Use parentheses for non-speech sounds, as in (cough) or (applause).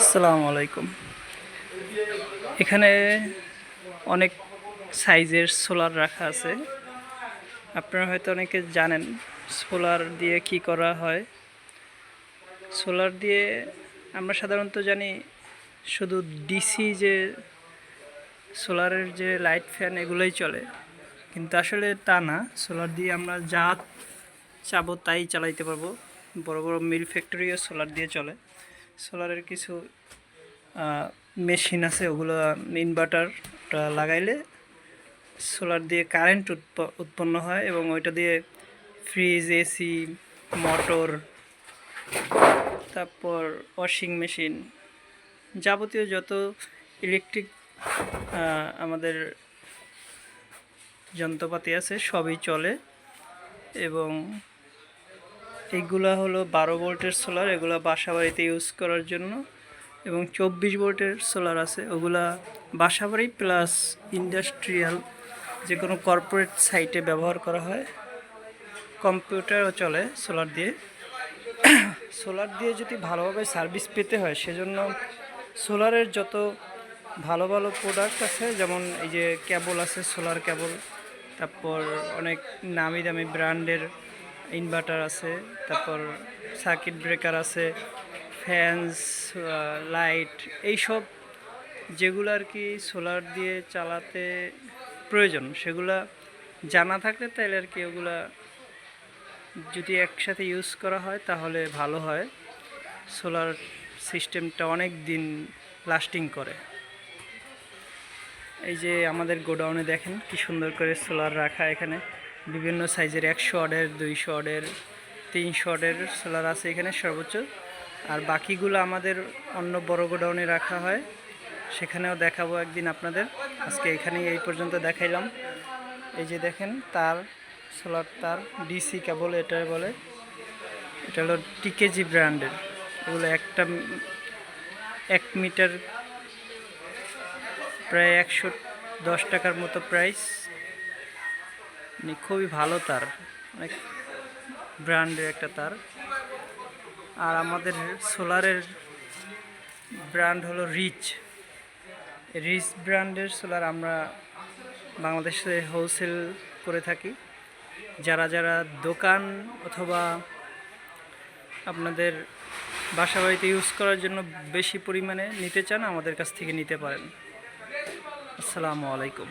আসসালামু আলাইকুম। এখানে অনেক সাইজের সোলার রাখা আছে। আপনারা হয়তো অনেকে জানেন সোলার দিয়ে কি করা হয়। সোলার দিয়ে আমরা সাধারণত জানি শুধু ডিসি যে সোলারের যে লাইট ফ্যান এগুলোই চলে। কিন্তু আসলে তা না। সোলার দিয়ে আমরা যা চাবো তাই চালাইতে পারব। বড় বড় মিল ফ্যাক্টরিও সোলার দিয়ে চলে। সোলারের কিছু মেশিন আছে, ওগুলো ইনভার্টারটা লাগাইলে সোলার দিয়ে কারেন্ট উৎপন্ন হয় এবং ওইটা দিয়ে ফ্রিজ এসি মোটর তারপর ওয়াশিং মেশিন যাবতীয় যত ইলেকট্রিক আমাদের যন্ত্রপাতি আছে সবই চলে এবং এইগুলা হলো বারো ভোল্টের সোলার এগুলো বাসা বাড়িতে ইউজ করার জন্য। এবং চব্বিশ ভোল্টের সোলার আছে, ওগুলা বাসা বাড়ি প্লাস ইন্ডাস্ট্রিয়াল যে কোনো কর্পোরেট সাইটে ব্যবহার করা হয়। কম্পিউটারও চলে সোলার দিয়ে। (coughs) সোলার দিয়ে যদি ভালোভাবে সার্ভিস পেতে হয়, সেজন্য সোলারের যত ভালো ভালো প্রোডাক্ট আছে, যেমন এই যে কেবল আছে সোলার কেবল তারপর অনেক নামি দামি ব্র্যান্ডের ইনভার্টার আছে, তারপর সার্কিট ব্রেকার আছে, ফ্যানস লাইট, এইসব যেগুলো আর কি সোলার দিয়ে চালাতে প্রয়োজন, সেগুলা জানা থাকলে তাহলে আর কি ওগুলা যদি একসাথে ইউজ করা হয় তাহলে ভালো হয়। সোলার সিস্টেমটা অনেক দিন লাস্টিং করে। এই যে আমাদের গোডাউনে দেখেন কি সুন্দর করে সোলার রাখা এখানে। বিভিন্ন সাইজের একশো অডের দুইশো অডের তিনশো অডের সোলার আছে এখানে সর্বোচ্চ। আর বাকিগুলো আমাদের অন্য বড় গোডাউনে রাখা হয়। সেখানেও দেখাবো একদিন আপনাদের। আজকে এখানেই এই পর্যন্ত দেখাইলাম। এই যে দেখেন, তার সোলার, তার ডিসি কেবল এটা বলে। এটা হলো টিকেজি ব্র্যান্ডের। এগুলো একটা, এক মিটার প্রায় একশো দশ টাকার মতো প্রাইস মানে খুবই ভালো তার, অনেক ব্র্যান্ডের একটা তার। আর আমাদের সোলারের ব্র্যান্ড হলো রিচ। রিচ ব্র্যান্ডের সোলার আমরা বাংলাদেশে হোলসেল করে থাকি। যারা যারা দোকান অথবা আপনাদের বাসা বাড়িতে ইউজ করার জন্য বেশি পরিমাণে নিতে চান, আমাদের কাছ থেকে নিতে পারেন। আসসালামু আলাইকুম।